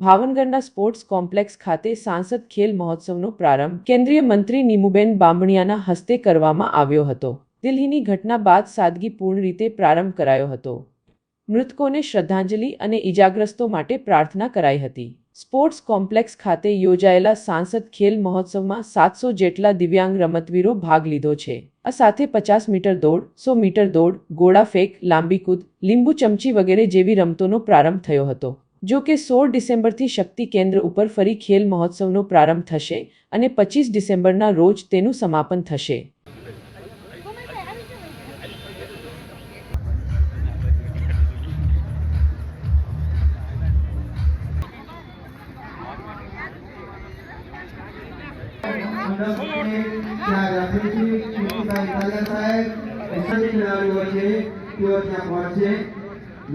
ભાવનગરના sports complex ખાતે સાંસદ ખેલ મહોત્સવનો પ્રારંભ કેન્દ્રીય મંત્રી નીમુબેન બામણિયાના હસ્તે કરવામાં આવ્યો હતો. દિલ્હીની ઘટના બાદ સાદગીપૂર્ણ રીતે પ્રારંભ કરાયો હતો. મૃતકોને શ્રદ્ધાંજલિ અને ઇજાગ્રસ્તો માટે પ્રાર્થના કરાઈ હતી. સ્પોર્ટ્સ કોમ્પ્લેક્સ ખાતે યોજાયેલા સાંસદ ખેલ મહોત્સવમાં સાતસો જેટલા દિવ્યાંગ રમતવીરો ભાગ લીધો છે. આ સાથે પચાસ મીટર દોડ, સો મીટર દોડ, ગોળા ફેંક, લાંબી કૂદ, લીંબુ ચમચી વગેરે જેવી રમતોનો પ્રારંભ થયો હતો. જો કે સોળ ડિસેમ્બરથી શક્તિ કેન્દ્ર ઉપર ફરી ખેલ મહોત્સવનો પ્રારંભ થશે અને પચીસ ડિસેમ્બરના રોજ તેનું સમાપન થશે.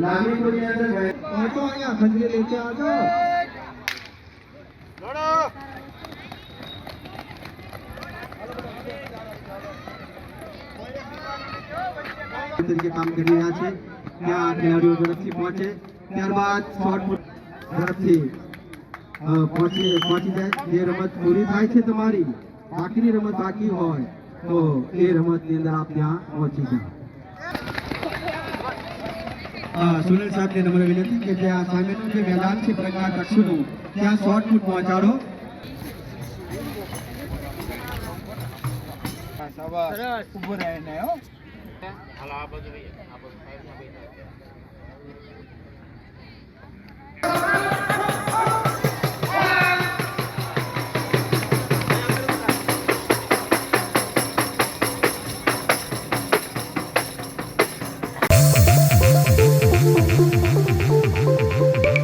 લાંબી અંદર ભાઈ પહોંચો અહીંયા ખંજરી નીચે આવજો તરીકે કામ કરી રહ્યા છે ત્યાં ખેલાડીઓ ઝડપથી પહોંચે ત્યારબાદ શોર્ટ પુટ ઝડપથી અ, પહોંચી પહોંચી જાય જે રમત પૂરી થાય છે તમારી બાકીની રમત બાકી હોય તો એ રમતની અંદર આપ ત્યાં પહોંચી જાઓ અ, સુનિલ સાહેબને નમ્ર વિનંતી કે ત્યાં સામેનું જે મેદાન છે પ્રજ્ઞા ચક્ષુનું ત્યાં શોર્ટ ફૂટ પહોંચાડો. સરસ. ઊભો રહીને હો.